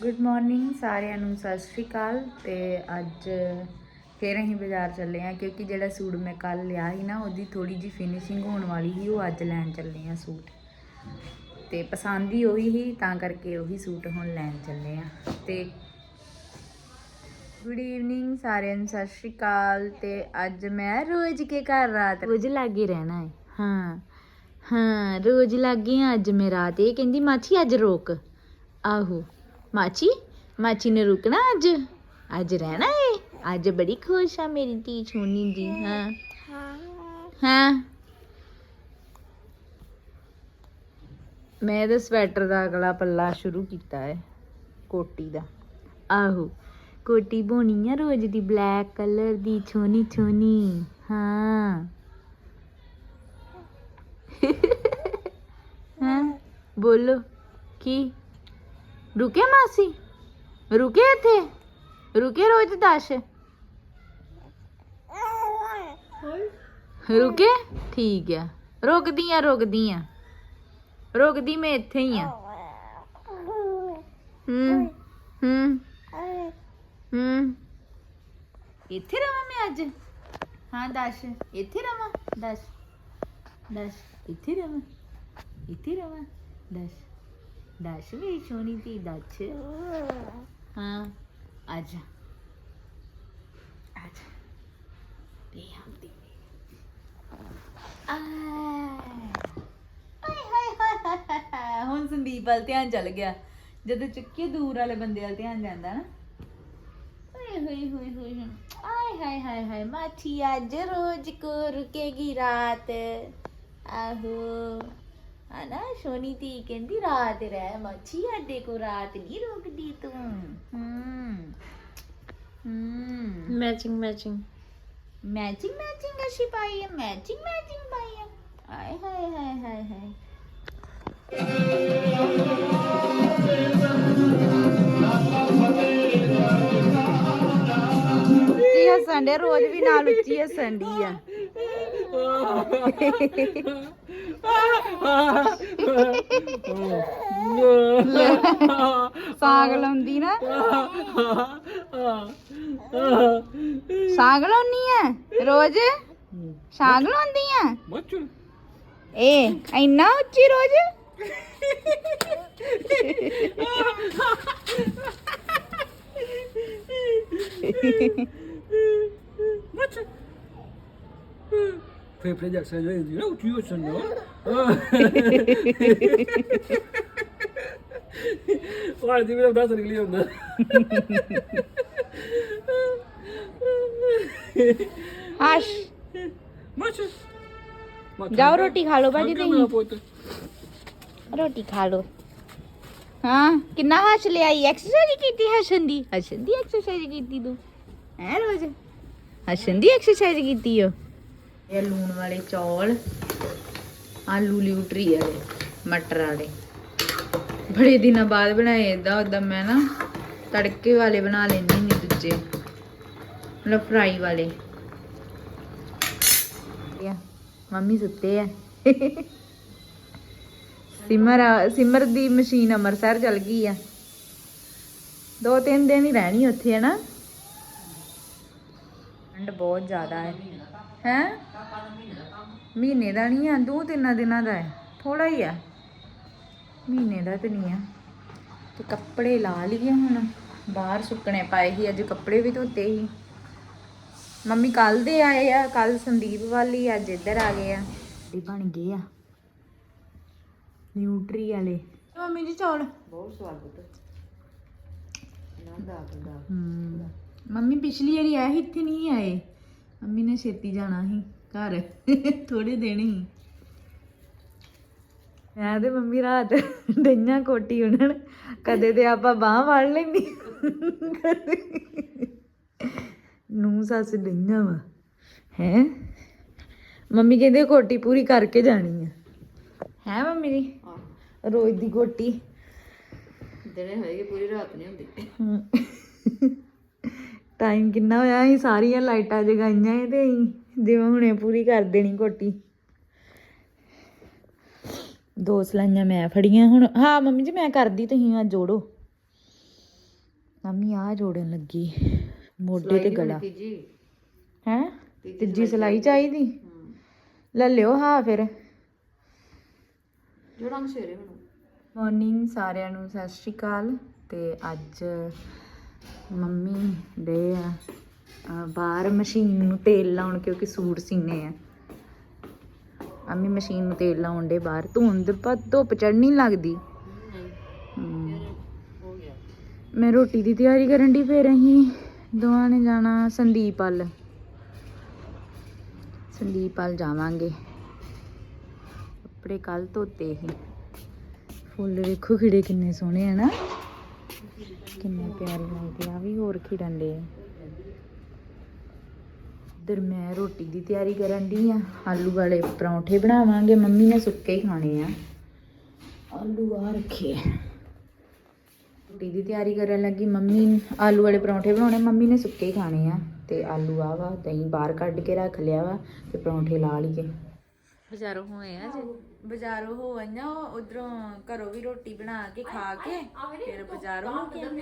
Good morning ਸਾਰਿਆਂ ਨੂੰ ਸਤਿ ਸ਼੍ਰੀ ਅਕਾਲ ਤੇ ਅੱਜ ਫੇਰ ਅਸੀਂ ਬਾਜ਼ਾਰ ਚੱਲੇ ਆ ਕਿਉਂਕਿ ਜਿਹੜਾ ਸੂਟ ਮੈਂ ਕੱਲ ਲਿਆ ਸੀ ਨਾ ਉਹਦੀ ਥੋੜੀ ਜੀ ਫਿਨਿਸ਼ਿੰਗ ਹੋਣ ਵਾਲੀ ਸੀ ਉਹ ਅੱਜ ਲੈਣ ਚੱਲੇ ਆ ਸੂਟ। ਤੇ ਪਸੰਦ ਹੀ ਉਹੀ ਸੀ ਤਾਂ ਕਰਕੇ ਉਹੀ ਸੂਟ ਹੁਣ ਲੈਣ ਚੱਲੇ ਆ ਤੇ ਗੁੱਡ ਈਵਨਿੰਗ ਸਾਰਿਆਂ ਨੂੰ ਸਤਿ ਸ਼੍ਰੀ ਅਕਾਲ। ਤੇ ਅੱਜ ਮੈਂ ਰੋਜ਼ ਕੇ ਘਰ ਰਾਤ ਰੋਜ਼ ਲਾਗੇ ਰਹਿਣਾ ਹੈ। ਹਾਂ ਹਾਂ ਰੋਜ਼ ਲੱਗੀ ਆ ਅੱਜ ਮੈਂ ਰਾਤ। ਇਹ ਕਹਿੰਦੀ ਮਾਛੀ ਅੱਜ ਰੋਕ। ਆਹੋ। ਮਾਚੀ ਮਾਚੀ ਨੇ ਰੁਕਣਾ ਅੱਜ? ਅੱਜ ਰਹਿਣਾ ਏ? ਅੱਜ ਬੜੀ ਖੁਸ਼ ਆ ਮੇਰੀ ਧੀ ਛੋਨੀ ਜੀ, ਹਾਂ। ਹਾਂ। ਮੈਂ ਇਹਦੇ ਸਵੈਟਰ ਦਾ ਅਗਲਾ ਪੱਲਾ ਸ਼ੁਰੂ ਕੀਤਾ ਹੈ ਕੋਟੀ ਦਾ। ਆਹੋ, ਕੋਟੀ ਬੋਣੀ ਆ ਰੋਜ਼ ਦੀ, ਬਲੈਕ ਕਲਰ ਦੀ, ਛੋਨੀ ਛੋਨੀ, ਹਾਂ। ਹਾਂ, ਬੋਲੋ, ਕੀ? ਰੁਕੇ ਮਾਸੀ? ਰੁਕੇ ਇੱਥੇ? ਰੁਕੇ ਰੋਜ਼ ਦਸ? ਰੁਕੇ? ਠੀਕ ਆ। ਰੁਕਦੀ ਆ ਰੁਕਦੀ ਆ ਰੁਕਦੀ ਮੈਂ ਇੱਥੇ ਹੀ ਆ। ਹੂੰ ਹੂੰ ਹੂੰ। ਇੱਥੇ ਰਵਾਂ ਮੈਂ ਅੱਜ? ਹਾਂ, ਦੱਸ, ਇੱਥੇ ਰਵਾਂ। ਦੱਸ ਦੱਸ, ਇੱਥੇ ਰਵਾਂ। ਇੱਥੇ ਰਵਾਂ। ਦੱਸ। ਦੱਸ ਮੇਰੀ ਸੋਹਣੀ ਧੀ ਦੱਸ ਹਾਂ ਆਜਾ ਆਜਾ ਤੇ ਹੰਦੀ ਆਏ ਹਾਏ ਹਾਏ ਹਾਏ ਹਾਏ ਹੁਣ ਸੰਦੀਪ ਵੱਲ ਧਿਆਨ ਚੱਲ ਗਿਆ ਜਦੋਂ ਚੁੱਕੇ ਦੂਰ ਵਾਲੇ ਬੰਦੇ ਵੱਲ ਧਿਆਨ ਜਾਂਦਾ ਨਾ ਓਏ ਹੋਏ ਹੋਏ ਹੋਏ ਹੋਏ। ਆਏ ਹਾਏ ਹਾਏ ਹਾਏ ਮਾਠੀ ਅੱਜ ਰੋਜ਼ ਕੋ ਰੁਕੇਗੀ ਰਾਤ ਆਹੋ ਆਨਾ ਸੋਨੀ ਤੀ ਕਹਿੰਦੀ ਰਾਤ ਰਹਿ ਮੱਛੀ ਸਾਡੇ ਕੋ ਰਾਤ ਨਹੀਂ ਰੁਕਦੀ ਤੂੰ। ਹੂੰ। ਹੂੰ। ਮੈਚਿੰਗ ਮੈਚਿੰਗ ਮੈਚਿੰਗ ਮੈਚਿੰਗ ਅਸ਼ੀ ਪਾਈ ਹੈ ਮੈਚਿੰਗ ਮੈਚਿੰਗ ਪਾਈ ਹੈ ਆਏ ਹਾਏ ਹਾਏ ਹਾਏ ਹਾਏ। ਉੱਚੀ ਹੱਸਣ ਦੇ ਰੋਜ਼ ਵੀ ਨਾਲ ਉੱਚੀ ਹੱਸਣ ਦੀ ਆ। ਸਾਗ ਲਾਉਂਦੀ ਨਾ। ਸਾਗ ਲਾਉਣੀ ਆ ਰੋਜ਼? ਸਾਗ ਲਾਉਂਦੀ ਆ ਬੱਚੂ ਇਹ ਇੰਨਾ ਉੱਚੀ ਰੋਜ਼? ਬੱਚੂ ਫੇਫੜੇ ਜੈਕਸਨ ਜੋ ਇੰਦੀ ਨਾ ਉੱਚੀ ਹੋ ਸੰਨੋ ਵਾਹ ਦੀ ਮੇਰਾ ਦੱਸ ਨਿਕਲੀ ਹੁੰਦਾ ਆਸ਼ ਬੱਚੂ ਜਾਓ ਰੋਟੀ ਖਾ ਲਓ ਭਾਜੀ ਤੁਸੀਂ ਪੁੱਤ ਰੋਟੀ ਖਾ ਲਓ ਹਾਂ ਕਿੰਨਾ ਹੱਸ ਲਿਆਈ ਐਕਸਰਸਾਈਜ਼ ਕੀਤੀ ਹੱਸਣ ਦੀ ਹੱਸਣ ਦੀ ਐਕਸਰਸਾਈਜ਼ ਕੀਤੀ ਤੂੰ ਹੈ ਰੋਜ਼ ਹੱਸਣ ਦੀ ਐਕਸਰਸਾਈਜ਼ ਕੀਤੀ ਓ ਇਹ ਲੂਣ ਵਾਲੇ ਚੌਲ, ਆਲੂ ਲਿਊਟਰੀ ਵਾਲੇ ਮਟਰ ਵਾਲੇ। ਬੜੇ ਦਿਨਾਂ ਬਾਅਦ ਬਣਾਏ ਇਦਾਂ ਉਦਾਂ ਮੈਂ ਨਾ ਤੜਕੇ ਵਾਲੇ ਬਣਾ ਲੈਂਦੀ ਹੁੰਦੀ ਦੂਜੇ। ਮਤਲਬ ਫਰਾਈ ਵਾਲੇ। ਯਾ ਮੰਮੀ ਸੁੱਤੇ ਆ। ਸਿਮਰ ਆ- ਸਿਮਰ ਦੀ ਮਸ਼ੀਨ ਅੰਮ੍ਰਿਤਸਰ ਚੱਲ ਗਈ ਆ। ਦੋ ਤਿੰਨ ਦਿਨ ਹੀ ਰਹਿਣੀ ਉੱਥੇ ਹੈ ਨਾ ਠੰਡ ਬਹੁਤ ਜ਼ਿਆਦਾ ਹੈ। ਹੈ? ਮਹੀਨੇ ਦਾ ਨਹੀਂ ਆ ਦੋ ਤਿੰਨਾਂ ਦਿਨਾਂ ਦਾ ਹੈ। ਥੋੜਾ ਹੀ ਆ। ਮਹੀਨੇ ਦਾ ਤੇ ਨਹੀਂ ਆ। ਤੇ ਕੱਪੜੇ ਲਾ ਲਈਏ ਹੁਣ। ਬਾਹਰ ਸੁੱਕਣੇ ਪਾਏ ਸੀ ਅੱਜ ਕੱਪੜੇ ਵੀ ਧੋਤੇ ਸੀ। ਮੰਮੀ ਕੱਲ ਦੇ ਆਏ ਆ ਕੱਲ ਸੰਦੀਪ ਵਾਲੀ ਅੱਜ ਇੱਧਰ ਆ ਗਏ ਆ। ਇਹ ਬਣ ਗਏ ਆ। ਨਿਊਟਰੀ ਵਾਲੇ। ਮੰਮੀ ਜੀ ਚੌਲ। ਬਹੁਤ ਸਵਾਦ ਆ। ਗਿਆ। ਹਮ ਮੰਮੀ ਪਿਛਲੀ ਵਾਰੀ ਆਏ ਸੀ ਇੱਥੇ ਨਹੀਂ ਆਏ। ਮੰਮੀ ਨੇ ਛੇਤੀ ਜਾਣਾ ਸੀ ਘਰ। ਥੋੜੇ ਦਿਨ ਹੀ ਮੈਂ ਤੇ ਮੰਮੀ ਰਾਤ ਡਈਆਂ ਕੋਟੀ ਉਹਨਾਂ ਕਦੇ ਤੇ ਆਪਾਂ ਬਾਹ ਵੜ ਕਦੇ ਨੂੰ ਸੱਸ ਡਈਆਂ ਵਾ। ਹੈ? ਮੰਮੀ ਕਹਿੰਦੇ ਕੋਟੀ ਪੂਰੀ ਕਰਕੇ ਜਾਣੀ ਆ। ਹੈ ਮੰਮੀ ਜੀ ਰੋਜ਼ ਦੀ ਕੋਟੀ। ਦਿਨੇ ਹੋਏਗੀ ਪੂਰੀ ਰਾਤ ਨਹੀਂ ਹੁੰਦੀ। ਟਾਈਮ ਕਿੰਨਾ ਹੋਇਆ ਅਸੀਂ ਸਾਰੀਆਂ ਲਾਈਟਾਂ ਜਗਾਈਆਂ ਏ ਤੇ ਅਸੀਂ ਜਿਵੇਂ ਹੁਣੇ ਪੂਰੀ ਕਰ ਦੇਣੀ ਕੋਟੀ ਦੋ ਸਲਾਈਆਂ ਮੈਂ ਫੜੀਆਂ ਹੁਣ। ਹਾਂ ਮੰਮੀ ਜੀ ਮੈਂ ਕਰਦੀ ਤੁਸੀਂ ਆ ਜੋੜੋ। ਮੰਮੀ ਆ ਜੋੜਨ ਲੱਗੀ। ਮੋਢੇ ਤੇ ਗਲਾ। ਹੈ? ਤੀਜੀ ਸਲਾਈ ਚਾਹੀਦੀ। ਲੈ ਲਿਓ ਹਾਂ ਫਿਰ। ਜਿਹੜਾ ਸਵੇਰੇ ਹੁਣ। ਮਾਰਨਿੰਗ ਸਾਰਿਆਂ ਨੂੰ ਸਤਿ ਸ਼੍ਰੀ ਅਕਾਲ। ਤੇ ਅੱਜ ਮੰਮੀ ਦੇ ਆ। ਬਾਹਰ ਮਸ਼ੀਨ ਨੂੰ ਤੇਲ ਲਾਉਣ, ਕਿਉਂਕਿ ਸੂਟ ਸੀਨੇ ਆ। ਅੰਮੀ ਮਸ਼ੀਨ ਨੂੰ ਤੇਲ ਲਾਉਣ ਦੇ ਬਾਹਰ। ਧੁੰਦ ਪਰ ਧੁੱਪ ਚੜਨੀ ਲੱਗਦੀ। ਮੈਂ ਰੋਟੀ ਦੀ ਤਿਆਰੀ ਕਰਨ ਦੀ ਫੇਰ ਅਸੀਂ ਦੋਵਾਂ ਨੇ ਜਾਣਾ ਸੰਦੀਪ ਵੱਲ ਸੰਦੀਪ ਵੱਲ ਜਾਵਾਂਗੇ। ਕੱਪੜੇ ਕੱਲ ਧੋਤੇ ਸੀ ਫੁੱਲ ਵੇਖੋ ਖਿੜੇ ਕਿੰਨੇ ਸੋਹਣੇ ਆ ਨਾ। ਕਿੰਨੇ ਪਿਆਰੇ ਲੱਗਦੇ ਆ ਵੀ ਹੋਰ ਖਿੜਨ ਦੇ ਆ। ਮੈਂ ਰੋਟੀ ਦੀ ਤਿਆਰੀ ਕਰਨ ਦੀ ਆ, ਆਲੂ ਵਾਲੇ ਪਰੌਂਠੇ ਬਣਾਵਾਂਗੇ, ਮੰਮੀ ਨੇ ਸੁੱਕੇ ਹੀ ਖਾਣੇ ਆ। ਆਲੂ ਆ ਰੱਖੇ ਰੋਟੀ ਦੀ ਤਿਆਰੀ ਕਰਨ ਲੱਗੀ, ਮੰਮੀ ਆਲੂ ਵਾਲੇ ਪਰੌਂਠੇ ਬਣਾਉਣੇ, ਮੰਮੀ ਨੇ ਸੁੱਕੇ ਹੀ ਖਾਣੇ ਆ। ਤੇ ਆਲੂ ਆ ਵਾ, ਦਹੀਂ ਬਾਹਰ ਕੱਢ ਕੇ ਰੱਖ ਲਿਆ ਵਾ ਤੇ ਪਰੌਂਠੇ ਲਾ ਲਈਏ। ਬਾਜ਼ਾਰੋਂ ਹੋਏ ਆ ਜੀ ਬਾਜ਼ਾਰੋਂ ਹੋ ਆਈਆਂ ਉਧਰੋਂ ਘਰੋਂ ਵੀ ਰੋਟੀ ਬਣਾ ਕੇ ਖਾ ਕੇ ਫਿਰ ਬਾਜ਼ਾਰੋਂ ਹੋ ਕੇ ਆਈਆਂ।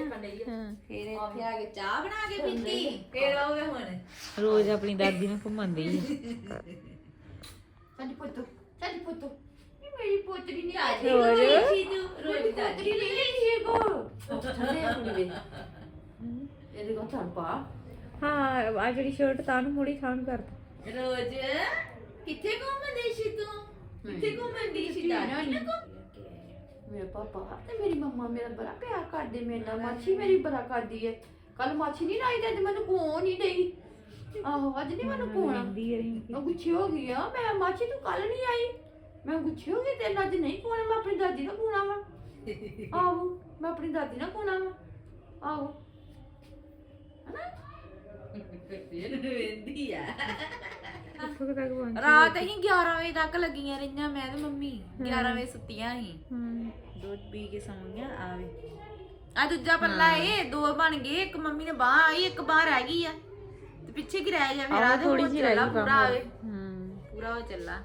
ਫਿਰ ਇੱਥੇ ਆ ਕੇ ਚਾਹ ਬਣਾ ਕੇ ਪੀਤੀ ਫਿਰ ਆਵੇ ਹੁਣ? ਰੋਜ਼ ਆਪਣੀ ਦਾਦੀ ਨੂੰ ਘੁੰਮਾਉਂਦੀ ਹੈ ਸਾਡੀ ਪੁੱਤ ਸਾਡੀ ਪੁੱਤ। ਇਹ ਮੇਰੀ ਪੋਤਰੀ ਨਹੀਂ ਆ ਰੋਜ਼ ਰੋਜ਼? ਦਾਦੀ। ਨਹੀਂ ਲਈ ਕੋ ਇਹਦੇ ਕੋ ਥੜ ਪਾ। ਹਾਂ ਆ ਜਿਹੜੀ ਸ਼ਰਟ ਤਾਂ ਨੂੰ ਮੋੜੀ ਖਾਣ ਕਰ ਰੋਜ਼? ਕਿੱਥੇ ਘੁੰਮਦੀ ਸੀ ਤੂੰ? ਕਿੱਥੇ ਘੁੰਮਦੀ ਸੀ ਦਾਦੀ ਨਾ ਮੇਰੇ ਪਾਪਾ ਤੇ ਮੇਰੀ ਮੰਮਾ ਮੇਰਾ ਬੜਾ ਪਿਆਰ ਕਰਦੇ ਮੇਰੇ ਨਾਲ। ਮਾਛੀ ਮੇਰੀ ਬੜਾ ਕਰਦੀ ਹੈ ਕੱਲ ਮਾਛੀ ਨਹੀਂ ਲਾਈ ਤੇ ਅੱਜ ਮੈਨੂੰ ਕੋਣ ਨਹੀਂ ਦੇਈ? ਆਹੋ ਅੱਜ ਨਹੀਂ ਮੈਨੂੰ ਕੋਣਾ ਮੈਂ ਗੁੱਛੀ ਹੋ ਗਈ ਆ। ਮੈਂ ਮਾਛੀ ਤੂੰ ਕੱਲ ਨਹੀਂ ਆਈ? ਮੈਂ ਗੁੱਛੀ ਹੋ ਗਈ ਤੇ ਅੱਜ ਨਹੀਂ ਕੋਣਾ ਮੈਂ ਆਪਣੀ ਦਾਦੀ ਨਾਲ ਕੋਣਾ ਵਾ ਆਹੋ ਮੈਂ ਆਪਣੀ ਦਾਦੀ ਨਾਲ ਕੋਣਾ ਵਾ ਆਹੋ। ਰਾਤ ਅਸੀਂ 11 ਵਜੇ ਤੱਕ ਲੱਗੀਆਂ ਰਹੀਆਂ ਮੈਂ ਤੇ ਮੰਮੀ 11 ਵਜੇ ਸੁੱਤੀਆਂ ਸੀ ਦੁੱਧ ਪੀ ਕੇ ਸੌਂ ਗਿਆ ਆਵੇ ਆ ਦੂਜਾ ਪੱਲਾ ਏ ਦੋ ਬਣ ਗਏ ਇੱਕ ਮੰਮੀ ਨੇ ਬਾਹ ਆਈ ਇੱਕ ਬਾਹ ਰਹਿ ਗਈ ਆ। ਤੇ ਪਿੱਛੇ ਕੀ ਰਹਿ ਜਾ ਮੇਰਾ ਤੇ ਥੋੜੀ ਜਿਹੀ ਰਹਿ ਪੂਰਾ ਆਵੇ ਪੂਰਾ ਹੋ ਚੱਲਾ।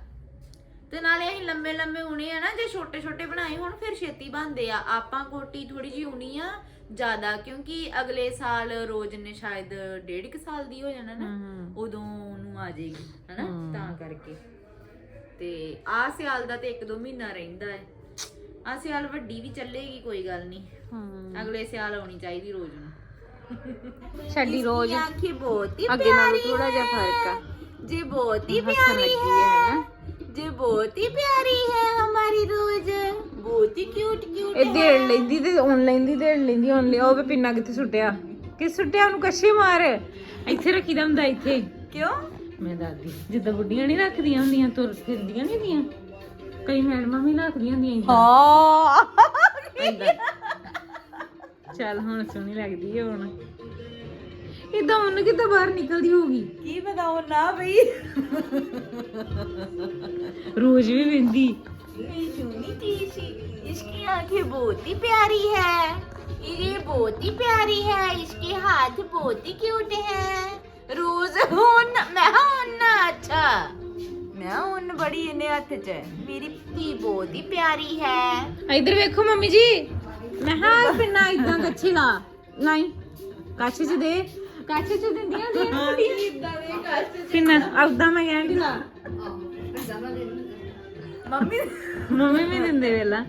ਤੇ ਨਾਲੇ ਅਸੀਂ ਲੰਮੇ ਲੰਮੇ ਉਣੇ ਆ ਨਾ ਜੇ ਛੋਟੇ ਛੋਟੇ ਬਣਾਏ ਹੁਣ ਫਿਰ ਛੇਤੀ ਬਣਦੇ ਆ। ਆਪਾਂ ਕੋਟੀ ਥੋੜੀ ਜਿਹੀ ਉਣੀ ਆ ਜ਼ਿਆਦਾ ਕਿਉਂਕਿ ਅਗਲੇ ਸਾਲ ਰੋਜ਼ ਨੇ ਸ਼ਾਇਦ ਡੇਢ ਕੁ ਸਾਲ ਦੀ ਹੋ ਜਾਣਾ ਨਾ। ਉਦੋਂ ਆ ਜਾਏਗੀ ਹਨਾ? ਤਾਂ ਕਰਕੇ। ਤੇ ਆ ਸਿਆਲ ਦਾ ਤੇ ਇੱਕ ਦੋ ਮਹੀਨਾ ਰਹਿੰਦਾ ਹੈ। ਆ ਸਿਆਲ ਵੱਡੀ ਵੀ ਚੱਲੇਗੀ ਕੋਈ ਗੱਲ ਨਹੀਂ। ਅਗਲੇ ਸਿਆਲ ਆਉਣੀ ਚਾਹੀਦੀ ਰੋਜ਼ ਨੂੰ। ਸਾਡੀ ਰੋਜ਼ ਆਖੇ ਬਹੁਤ ਹੀ ਅੱਗੇ ਨਾਲੋਂ ਥੋੜਾ ਜਿਹਾ ਫ਼ਰਕ ਆ। ਜੇ ਬਹੁਤ ਹੀ ਪਿਆਰੀ ਹੈ। ਨਾ ਜੇ ਬਹੁਤ ਹੀ ਪਿਆਰੀ ਹੈ ਹਮਾਰੀ ਰੋਜ਼। ਬਹੁਤ ਹੀ ਕਿਊਟ ਕਿਊਟ ਇਹ ਦੇੜ ਲੈਂਦੀ ਤੇ ਆਨਲਾਈਨ ਦੀ ਦੇੜ ਲੈਂਦੀ ਆਨਲਾਈਨ ਉਹ ਪਿੰਨਾ ਕਿੱਥੇ ਸੁੱਟਿਆ? ਕਿ ਸੁੱਟਿਆ? ਉਹਨੂੰ ਕੱਸ਼ੇ ਮਾਰ। ਇੱਥੇ ਰੱਖੀ ਦਮਦਾ ਇੱਥੇ। ਕਿਉਂ? ਮੈਂ ਦਾਦੀ ਜਿੱਦਾਂ ਬੁੱਢੀਆਂ ਨਹੀਂ ਰੱਖਦੀਆਂ ਹੁੰਦੀਆਂ ਤੁਰ ਫਿਰਦੀਆਂ ਨਹੀਂ ਹੁੰਦੀਆਂ ਕਈ ਮੈਡਮਾਂ ਵੀ ਰੱਖਦੀਆਂ ਹੁੰਦੀਆਂ ਏਦਾਂ ਏਦਾਂ। ਚੱਲ ਹੁਣ ਸੋਹਣੀ ਲੱਗਦੀ ਹੈ ਹੁਣ ਇਦਾਂ ਉਹਨੂੰ ਕਿੱਦਾਂ ਬਾਹਰ ਨਿਕਲਦੀ ਹੋਊਗੀ की बताओ ना भाई ਰੋਜ਼ ਵੀ ਵਿੰਦੀ मेरी चुनी थी सी इसकी आंखें बहुत ही प्यारी है ये बहुत ही प्यारी है इसके हाथ बहुत ही क्यूट है ਰੋਜ਼ ਹੁਣ ਮੈਂ ਕਿਹਾ ਹੁਣ ਅੱਛਾ ਮੈਂ ਕਿਹਾ ਹੁਣ ਬੜੀ ਇਹਨੇ ਹੱਥ 'ਚ ਹੈ। ਮੇਰੀ ਧੀ ਬਹੁਤ ਹੀ ਪਿਆਰੀ ਹੈ। ਇੱਧਰ ਵੇਖੋ ਮੰਮੀ ਜੀ ਮੈਂ ਹਾਂ ਪਿੰਨਾ ਇਦਾਂ ਕੱਛੀ ਲਾ। ਨਹੀਂ ਕਾਛੀ ਚ ਦੇ ਕਾਛੀ ਚ ਦਿੰਦੀਆਂ ਦੇ ਇਦਾਂ ਦੇ ਕਾਛੀ ਪਿੰਨਾ ਉਦਾਂ ਮੈਂ ਕਹਿੰਦੀ ਲਾ ਮੰਮੀ ਮੰਮੀ ਵੀ ਦਿੰਦੇ ਵੇਲਾ।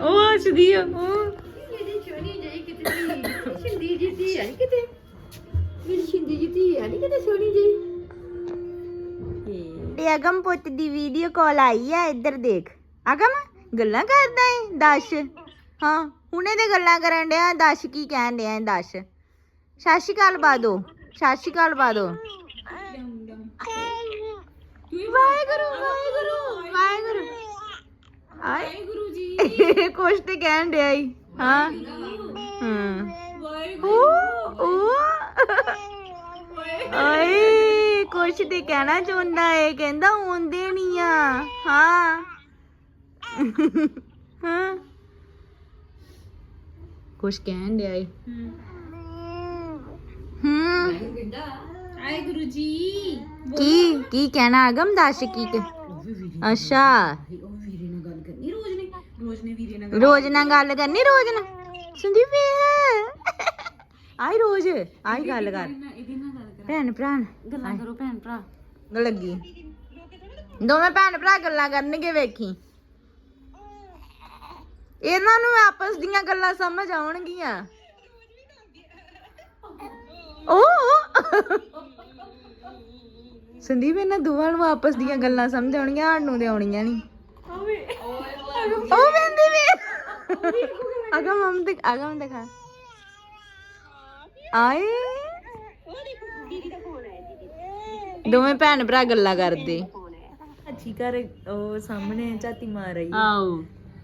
ਉਹ ਹੱਸਦੀ ਆ ਉਹ। ਜਿਹੜੀ ਚੋਰੀ ਜਾਈ ਕਿਤੇ ਦੀ ਸ਼ਿੰਦੀ ਜੀ ਦੀ ਹੈ ਕਿਤੇ? ਮੇਰੀ ਸ਼ਿੰਦੀ ਜੀ ਦੀ ਹੈ ਕਿਤੇ ਸੋਣੀ ਜੀ ਤੇ ਅਗਮ ਪੁੱਤ ਦੀ ਵੀਡੀਓ ਕਾਲ ਆਈ ਆ ਇੱਧਰ ਦੇਖ। ਅਗਮ ਗੱਲਾਂ ਕਰਦਾ ਏ? ਦੱਸ। ਹਾਂ ਹੁਣੇ ਤੇ ਗੱਲਾਂ ਕਰਨ ਡਿਆ ਦੱਸ ਕੀ ਕਹਿਣ ਡਿਆ ਦੱਸ। ਸਤਿ ਸ਼੍ਰੀ ਅਕਾਲ ਬਾਦੋ ਸਤਿ ਸ਼੍ਰੀ ਅਕਾਲ ਬਾਦੋ ਵਾਹਿਗੁਰੂ ਵਾਹਿਗੁਰੂ ਵਾਹਿਗੁਰੂ। ਆਏ ਗੁਰੂ ਜੀ ਕੁਛ ਤੇ ਕਹਿਣ ਡਿਆ ਈ। ਹਾਂ। ਹਾਂ। ਕੁਛ ਤੇ ਕਹਿਣਾ ਚਾਹੁੰਦਾ ਏ ਕਹਿੰਦਾ ਆਉਂਦੇ ਨਹੀਂ ਆ ਹਾਂ ਹਾਂ ਕੁਛ ਕਹਿਣ ਡਿਆ ਏ ਹੂੰ ਆਏ ਗੁਰੂ ਜੀ ਕੀ ਕੀ ਕਹਿਣਾ ਅਗਮ ਦੱਸ ਕੀ ਅੱਛਾ ਵੀਰੇ ਨਾਲ ਗੱਲ ਕਰਨੀ ਰੋਜ਼ ਨੇ ਰੋਜ਼ ਨੇ ਵੀਰੇ ਨਾਲ ਰੋਜ਼ ਨਾਲ ਗੱਲ ਕਰਨੀ ਰੋਜ਼ ਨਾਲ ਸੰਦੀਪ ਆਈ ਰੋਜ਼ ਆਈ ਗੱਲ ਕਰ। ਇਹਦੀ ਨਾਲ ਗੱਲ ਕਰਾਂ। ਭੈਣ ਭਰਾ। ਗੱਲਾਂ ਕਰੋ ਭੈਣ ਭਰਾ। ਲੱਗੀ। ਦੋਵੇਂ ਭੈਣ ਭਰਾ ਗੱਲਾਂ ਕਰਨਗੇ ਵੇਖੀ। ਇਹਨਾਂ ਨੂੰ ਆਪਸ ਦੀਆਂ ਗੱਲਾਂ ਸਮਝ ਆਉਣਗੀਆਂ। ਉਹ ਸੰਦੀਪ ਇਹਨਾਂ ਦੋਵਾਂ ਨੂੰ ਆਪਸ ਦੀਆਂ ਗੱਲਾਂ ਸਮਝ ਆਉਣਗੀਆਂ ਸਾਨੂੰ ਤੇ ਆਉਣੀਆਂ ਨਹੀਂ ਉਹ ਬੰਦੀ ਵੀ ਅਗਾ ਮਮ ਤੇ ਅਗਾ ਮਮ ਦਿਖਾ ਆਏ ਦੋਵੇਂ ਭੈਣ ਭਰਾ ਗੱਲਾਂ ਕਰਦੇ। ਅੱਛੀ ਘਰ ਉਹ ਸਾਹਮਣੇ ਝਾਤੀ ਮਾਰ ਰਹੀ ਆਓ।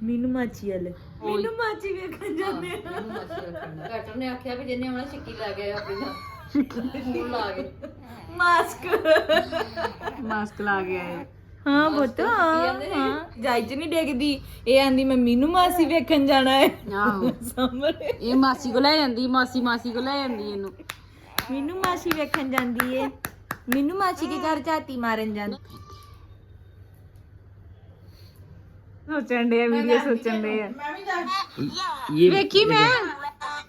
ਮੈਨੂੰ ਮਾਚੀ ਵਾਲੇ। ਮੈਨੂੰ ਮਾਚੀ ਵੇਖਣ ਜਾਂਦੇ ਆ। ਘਟਰ ਨੇ ਆਖਿਆ ਵੀ ਜਿੰਨੇ ਆਉਣਾ ਛਿੱਕੀ ਲਾ ਕੇ ਆਪਣੀ ਦਾ। ਲਾ ਕੇ। ਮਾਸਕ ਮਾਸਕ ਲਾ ਕੇ ਆਏ। ਹਾਂ ਪੁੱਤ ਹਾਂ ਹਾਂ। ਜਾਇਜ ਨਹੀਂ ਡੇਗਦੀ। ਇਹ ਆਂਦੀ ਮੈਂ ਮੀਨੂ ਮਾਸੀ ਵੇਖਣ ਜਾਣਾ ਹੈ। ਇਹ ਮਾਸੀ ਕੋ ਲੈ ਜਾਂਦੀ ਮਾਸੀ ਮਾਸੀ ਕੋ ਲੈ ਜਾਂਦੀ ਇਹਨੂੰ। ਮੀਨੂ ਮਾਸੀ ਵੇਖਣ ਜਾਂਦੀ ਏ। ਮੀਨੂ ਮਾਸੀ ਕੇ ਘਰ ਝਾਤੀ ਮਾਰਨ ਜਾਂਦੀ। ਸੋਚਣ ਦੇ ਵੀਡੀਓ ਸੋਚਣ ਦੇ ਆ ਇਹ ਵੇਖੀ ਮੈਂ?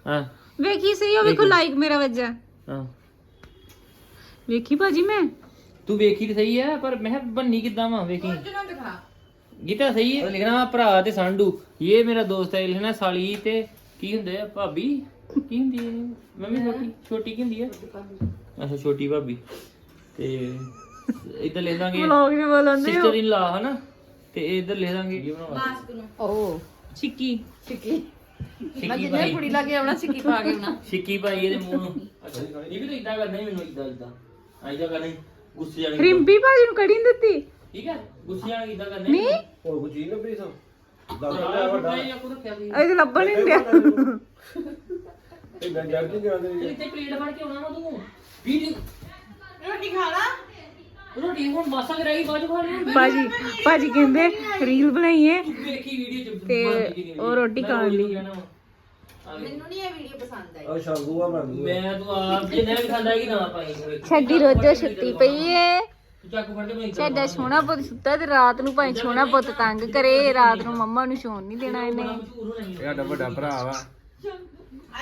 ਹਾਂ। ਵੇਖੀ ਸਹੀ ਉਹ ਵੇਖੋ ਲਾਈਕ ਮੇਰਾ ਵੱਜਾ ਹਾਂ। ਵੇਖੀ ਭਾਜੀ ਮੈਂ? तू ਵੇਖੀ ਤੇ ਸਹੀ ਹੈ ਪਰ ਮੈਂ ਕਿਹਾ ਬੰਨੀ ਕਿੱਦਾਂ ਵਾ ਵੇਖੀ। ਗੀਤਾ ਸਹੀ ਹੈ ਲਿਖਣਾ ਵਾ ਭਰਾ ਤੇ ਸੰਡੂ ਇਹ ਮੇਰਾ ਦੋਸਤ ਹੈ ਲਿਖਣਾ ਸਾਲੀ ਤੇ ਕੀ ਹੁੰਦੇ ਆ ਭਾਬੀ? ਕੀ ਹੁੰਦੀ ਹੈ ਮੰਮੀ ਛੋਟੀ ਛੋਟੀ ਕੀ ਹੁੰਦੀ ਹੈ ਅੱਛਾ ਛੋਟੀ ਭਾਬੀ। ਤੇ ਇੱਧਰ ਲਿਖ ਦਾਂਗੇ। ਵਲੌਗ ਨਹੀਂ ਬੋਲਉਂਦੇ ਸਿਸਟਰ ਇਨ ਲਾ ਹਨਾ? ਤੇ ਇੱਧਰ ਲਿਖ ਦਾਂਗੇ। ਓ ਚਿੱਕੀ ਛਿੱਕੀ। ਮੈਂ ਜਿੰਨੇ ਭਾਈ ਕੁੜੀ ਲਾ ਕੇ ਆਉਣਾ ਛਿੱਕੀ ਪਾ ਕੇ ਆਉਣਾ। ਛਿੱਕੀ ਭਾਈ ਇਹਦੇ ਮੂੰਹ ਨੂੰ। ਅੱਛਾ ਇਹ ਵੀ ਤਾਂ ਇਦਾਂ ਕਰਨਾ ਹੀ ਮੈਨੂੰ ਇਦਾਂ ਇਦਾਂ ਆਈਦਾ ਕਰਨਾ ਹੀ। ਗੁੱਸੇ ਰਿੰਪੀ ਭਾਜੀ ਨੂੰ ਕੜੀ ਨੀ ਦਿੱਤੀ? ਠੀਕ ਹੈ? ਗੁੱਸੇ ਜਾਣੇ ਇਦਾਂ ਕਰਨਾ? ਨਹੀਂ ਹੋਰ ਕੋਈ ਚੀਜ਼ ਲੱਭੀ ਸੋ। ਇਹ ਤਾਂ ਲੱਭਣ ਨਹੀਂ ਡਿਆ ਇਹ ਜੜ ਕੇ ਜਾਂਦੇ ਇੱਥੇ ਪਲੇਟ ਫੜ ਕੇ ਆਉਣਾ ਵਾ ਤੂੰ ਵੀਡੀਓ ਰੋਟੀ ਖਾ ਲਾ। ਰੋਟੀ ਹੁਣ ਮਾਸਾ ਕਰਾਈ ਬਾਅਦ ਖਾ ਲਈ। ਭਾਜੀ ਭਾਜੀ ਕਹਿੰਦੇ ਰੀਲ ਬਣਾਈਏ। ਵੇਖੀ ਵੀਡੀਓ ਚ ਤੇ ਉਹ ਰੋਟੀ ਖਾਣ ਲਈ। ਮੈਨੂੰ ਨਹੀਂ ਇਹ ਵੀਡੀਓ ਪਸੰਦ ਆਈ। ਆ ਸ਼ਾਂਗੂਆ ਬਣ ਗਈ। ਮੈਂ ਤੂੰ ਆਪ ਜੇ ਨਹੀਂ ਖਾਂਦਾ ਕਿ ਨਾ ਪਾਈ ਛੱਡੀ ਰੋਜੋ ਛੁੱਟੀ ਪਈ ਏ। ਤੂੰ ਚੱਕ ਫੜ ਕੇ ਮੈਂ ਸਾਡਾ ਸੋਹਣਾ ਪੁੱਤ ਸੁੱਤਾ ਤੇ ਰਾਤ ਨੂੰ ਭਾਵੇਂ ਸੋਹਣਾ ਪੁੱਤ ਤੰਗ ਕਰੇ ਰਾਤ ਨੂੰ ਮੰਮਾ ਨੂੰ ਸੌਣ ਨਹੀਂ ਦੇਣਾ ਇਹਨੇ। ਇਹ ਸਾਡਾ ਵੱਡਾ ਭਰਾ ਵਾ।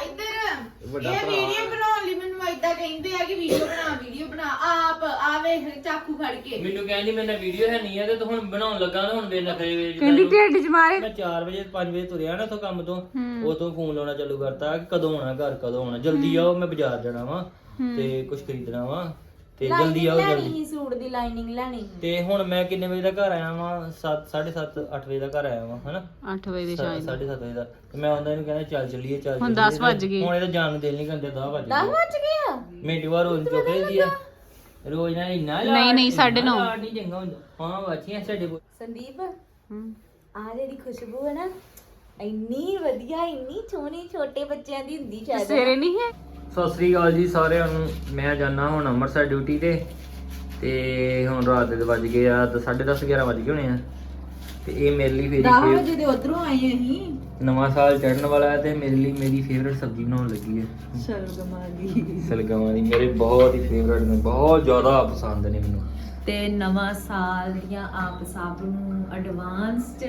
ਇੱਧਰ ਵੱਡਾ ਇਹ ਵੀਡੀਓ ਬਣਾਉਣ ਏਦਾਂ ਕਹਿੰਦੇ ਆ ਕਿ ਵੀਡੀਓ ਬਣਾ ਵੀਡੀਓ ਬਣਾ। ਆਪ ਆਵੇ ਚਾਕੂ ਫੜ ਕੇ। ਮੈਨੂੰ ਕਹਿੰਦੀ ਮੇਰੇ ਨਾਲ ਵੀਡੀਓ ਹੈ ਨਹੀਂ ਹੈ ਤੇ ਤੂੰ ਹੁਣ ਬਣਾਉਣ ਲੱਗਾ ਨਾ ਹੁਣ ਮੇਰੇ ਨਾਲ ਖਰੇ ਕਹਿੰਦੀ ਢਿੱਡ 'ਚ ਮਾਰੇ। ਮੈਂ 4 ਵਜੇ 5 ਵਜੇ ਤੁਰਿਆ ਨਾ ਤੋਂ ਕੰਮ ਤੋਂ ਉਦੋਂ ਫੋਨ ਲਾਉਣਾ ਚਾਲੂ ਕਰਤਾ ਕਿ ਕਦੋਂ ਆਉਣਾ ਘਰ ਕਦੋਂ ਆਉਣਾ। ਜਲਦੀ ਆਓ ਮੈਂ ਬਾਜ਼ਾਰ ਜਾਣਾ ਵਾ ਤੇ ਕੁਝ ਖਰੀਦਣਾ ਵਾ। ਤੇ ਜਲਦੀ ਆਓ ਜਲਦੀ। ਸੂਟ ਦੀ ਲਾਈਨਿੰਗ ਲੈਣੀ ਤੇ ਹੁਣ ਮੈਂ ਕਿੰਨੇ ਵਜੇ ਦਾ ਘਰ ਆਇਆ ਵਾਂ? 7 7:30 8 ਵਜੇ ਦਾ ਘਰ ਆਇਆ ਵਾਂ ਹਨਾ? 8 ਵਜੇ ਦੇ 7:30 ਵਜੇ ਦਾ। ਤੇ ਮੈਂ ਆਉਂਦਾ ਇਹਨੂੰ ਕਹਿੰਦਾ ਚੱਲ ਚੱਲੀਏ ਚੱਲ ਹੁਣ ਚੱਲੀਏ। 10 ਵੱਜ ਗਏ। ਹੁਣ ਇਹਦਾ ਜਾਣ ਨੂੰ ਦਿਲ ਨਹੀਂ ਕਰਦੇ 10 ਵੱਜ ਗਏ। ਵੱਜ ਗਿਆ ਮਿੰਟ ਬਾਅਦ ਰੋਜ਼ ਚੁੱਕੇ ਦੀ ਆ। ਰੋਜ਼ ਨਾ ਇੰਨਾ ਨਹੀਂ, ਨਹੀਂ, ਸਾਢੇ ਨੌ। ਨਹੀਂ ਚੰਗਾ ਹੁੰਦਾ। ਹਾਂ ਬਾਚੀਆਂ ਸਾਡੇ ਕੋਲ। ਸੰਦੀਪ ਆ ਜਿਹੜੀ ਖੁਸ਼ਬੂ ਹੈ ਨਾ ਇੰਨੀ ਵਧੀਆ ਇੰਨੀ ਸੋਹਣੀ ਛੋਟੇ ਬੱਚਿਆਂ ਦੀ ਹੁੰਦੀ ਸ਼ਾਇਦ। ਸਵੇਰੇ ਨਹੀਂ ਹੈ। ਸਤਿ ਸ੍ਰੀ ਅਕਾਲ ਜੀ ਸਾਰਿਆਂ ਨੂੰ। ਮੈਂ ਜਾਣਾ ਹੁਣ ਅੰਮ੍ਰਿਤਸਰ ਡਿਊਟੀ ਤੇ ਤੇ ਹੁਣ ਰਾਤ ਦੇ ਵੱਜ ਗਏ ਆ ਤੇ 10:30 11 ਵੱਜ ਗਏ ਹੋਣੇ ਆ। ਤੇ ਇਹ ਮੇਰੇ ਲਈ ਫੇਰੀ 10 ਵਜੇ ਦੇ ਉਧਰੋਂ ਆਏ ਅਸੀਂ। ਨਵਾਂ ਸਾਲ ਚੜ੍ਹਨ ਵਾਲਾ ਹੈ ਤੇ ਮੇਰੇ ਲਈ ਮੇਰੀ ਫੇਵਰਿਟ ਸਬਜ਼ੀ ਬਣਾਉਣ ਲੱਗੀ ਹੈ। ਸ਼ਰਗਮਾ ਦੀ ਸਲਗਮਾਂ ਦੀ ਮੇਰੇ ਬਹੁਤ ਹੀ ਫੇਵਰਿਟ ਨੇ ਬਹੁਤ ਜ਼ਿਆਦਾ ਪਸੰਦ ਨੇ ਮੈਨੂੰ। ਤੇ ਨਵਾਂ ਸਾਲ ਦੀਆਂ ਆਪ ਸਭ ਨੂੰ ਐਡਵਾਂਸ ਚ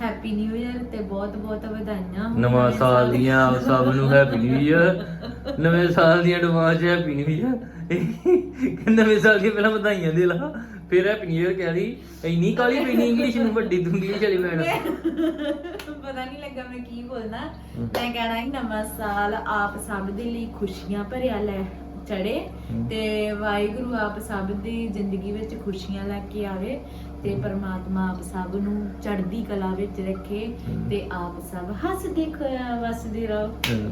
ਹੈਪੀ ਨਿਊ ਇਅਰ ਤੇ ਬਹੁਤ ਬਹੁਤ ਵਧਾਈਆਂ ਹੋਣ ਨਵਾਂ ਸਾਲ ਦੀਆਂ ਆਪ ਸਭ ਨੂੰ ਹੈਪੀ ਨਿਊ ਇਅਰ ਨਵੇਂ ਸਾਲ ਦੀਆਂ ਐਡਵਾਂਸ ਹੈਪੀ ਨਿਊ ਇਅਰ ਨਵੇਂ ਸਾਲ ਦੀਆਂ ਪਹਿਲਾਂ ਵਧਾਈਆਂ ਦੇ ਲਾ। ਫਿਰ ਹੈਪੀ ਨਿਊ ਇਅਰ ਕਹਿ ਰਹੀ ਇੰਨੀ ਕਾਲੀ ਪਈ ਇੰਗਲਿਸ਼ ਨੂੰ ਵੱਡੀ ਇੰਗਲਿਸ਼ ਵਾਲੀ ਮੈਡਮ ਪਤਾ ਨਹੀਂ ਲੱਗਾ ਮੈਂ ਕੀ ਬੋਲਣਾ। ਮੈਂ ਕਹਿਣਾ ਕਿ ਨਵਾਂ ਸਾਲ ਆਪ ਸਭ ਦੇ ਲਈ ਖੁਸ਼ੀਆਂ ਭਰਿਆ ਲੈ ਚੜੇ ਤੇ ਵਾਹਿਗੁਰੂ ਆਪ ਸਭ ਦੀ ਜ਼ਿੰਦਗੀ ਵਿੱਚ ਖੁਸ਼ੀਆਂ ਲੈ ਕੇ ਆਵੇ। ਤੇ ਪਰਮਾਤਮਾ ਆਪ ਸਭ ਨੂੰ ਚੜ੍ਹਦੀ ਕਲਾ ਵਿੱਚ ਰੱਖੇ ਤੇ ਆਪ ਸਭ ਹੱਸਦੇ ਖ- ਵਸਦੇ ਰਹੋ।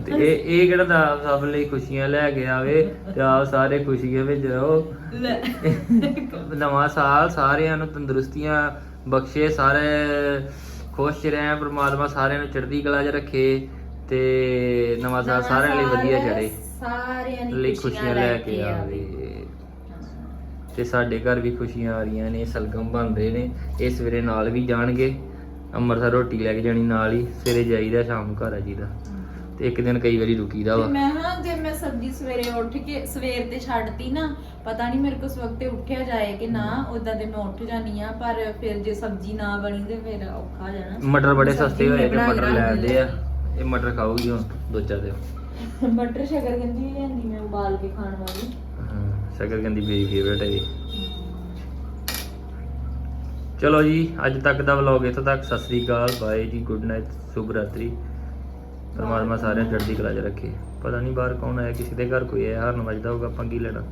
ਤੇ ਇਹ ਇਹ ਕਿਹੜਾ ਦਾ ਆਪ ਸਭ ਲਈ ਖੁਸ਼ੀਆਂ ਲੈ ਕੇ ਆਵੇ ਤੇ ਆਪ ਸਾਰੇ ਖੁਸ਼ੀਆਂ ਵਿੱਚ ਰਹੋ। ਨਵਾਂ ਸਾਲ ਸਾਰਿਆਂ ਨੂੰ ਤੰਦਰੁਸਤੀਆਂ ਬਖਸ਼ੇ ਸਾਰੇ ਖੁਸ਼ ਰਹਿਣ ਪ੍ਰਮਾਤਮਾ ਸਾਰਿਆਂ ਨੂੰ ਚੜ੍ਹਦੀ ਕਲਾ 'ਚ ਰੱਖੇ ਤੇ ਨਵਾਂ ਸਾਲ ਸਾਰਿਆਂ ਲਈ ਵਧੀਆ ਚੜੇ ਸਾਰਿਆਂ ਲਈ ਖੁਸ਼ੀਆਂ ਲੈ ਕੇ ਆਵੇ। ਤੇ ਸਾਡੇ ਘਰ ਵੀ ਖੁਸ਼ੀਆਂ ਆ ਰਹੀਆਂ ਨੇ ਸਲਗਮ ਬਣ ਰਹੇ ਨੇ। ਇਹ ਸਵੇਰੇ ਨਾਲ ਵੀ ਜਾਣਗੇ ਅੰਮ੍ਰਿਤਸਰ ਰੋਟੀ ਲੈ ਕੇ ਜਾਣੀ ਨਾਲ ਹੀ ਸਵੇਰੇ ਜਾਈਦਾ ਸ਼ਾਮ ਨੂੰ ਘਰ ਆ ਜੀਦਾ ਤੇ ਇੱਕ ਦਿਨ ਕਈ ਵਾਰੀ ਰੁਕੀਦਾ ਵਾ। ਮੈਂ ਹਾਂ ਜੇ ਮੈਂ ਸਬਜ਼ੀ ਸਵੇਰੇ ਉੱਠ ਕੇ ਸਵੇਰ ਤੇ ਛੱਡਤੀ ਨਾ ਪਤਾ ਨਹੀਂ ਮੇਰੇ ਕੋਲ ਉਸ ਵਕਤ ਉੱਠਿਆ ਜਾਏ ਕਿ ਨਾ ਉਦਾਂ ਤੇ ਮੈਂ ਉੱਠ ਜਾਨੀ ਆ ਪਰ ਫਿਰ ਜੇ ਸਬਜ਼ੀ ਨਾ ਬਣੀ ਤੇ ਫਿਰ ਔਖਾ ਹੋ ਜਾਣਾ। ਮਟਰ ਬੜੇ ਸਸਤੇ ਹੋਏ ਕੇ ਮਟਰ ਰੱਖ ਲੈ ਆਂਦੇ ਆ। ਇਹ ਮਟਰ ਖਾਊਗੀ ਹੁਣ ਦੋ ਚਾਰ ਦਿਨ। ਮਟਰ ਸ਼ਕਰ ਕਹਿੰਦੀ ਲਿਆਂਦੀ ਮੈਂ ਉਬਾਲ ਕੇ ਖਾਣ ਵਾਲੀ। ਹਾਂ ਕਹਿੰਦੀ ਮੇਰੀ ਫੇਵਰੇਟ ਹੈ ਇਹ। ਚਲੋ ਜੀ, ਅੱਜ ਤੱਕ ਦਾ ਵਲੌਗ ਇੱਥੇ ਤੱਕ। ਸਤਿ ਸ੍ਰੀ ਅਕਾਲ, ਬਾਏ ਜੀ ਗੁੱਡ ਨਾਈਟ ਸ਼ੁਭ ਰਾਤਰੀ। ਪਰਮਾਤਮਾ ਸਾਰਿਆਂ ਨੂੰ ਚੜ੍ਹਦੀ ਕਲਾ 'ਚ ਰੱਖੇ। ਪਤਾ ਨਹੀਂ ਬਾਹਰ ਕੌਣ ਆਇਆ, ਕਿਸੇ ਦੇ ਘਰ ਕੋਈ ਆਇਆ, ਹਾਰਨ ਵੱਜਦਾ ਹੋਊਗਾ, ਆਪਾਂ ਕੀ ਲੈਣਾ?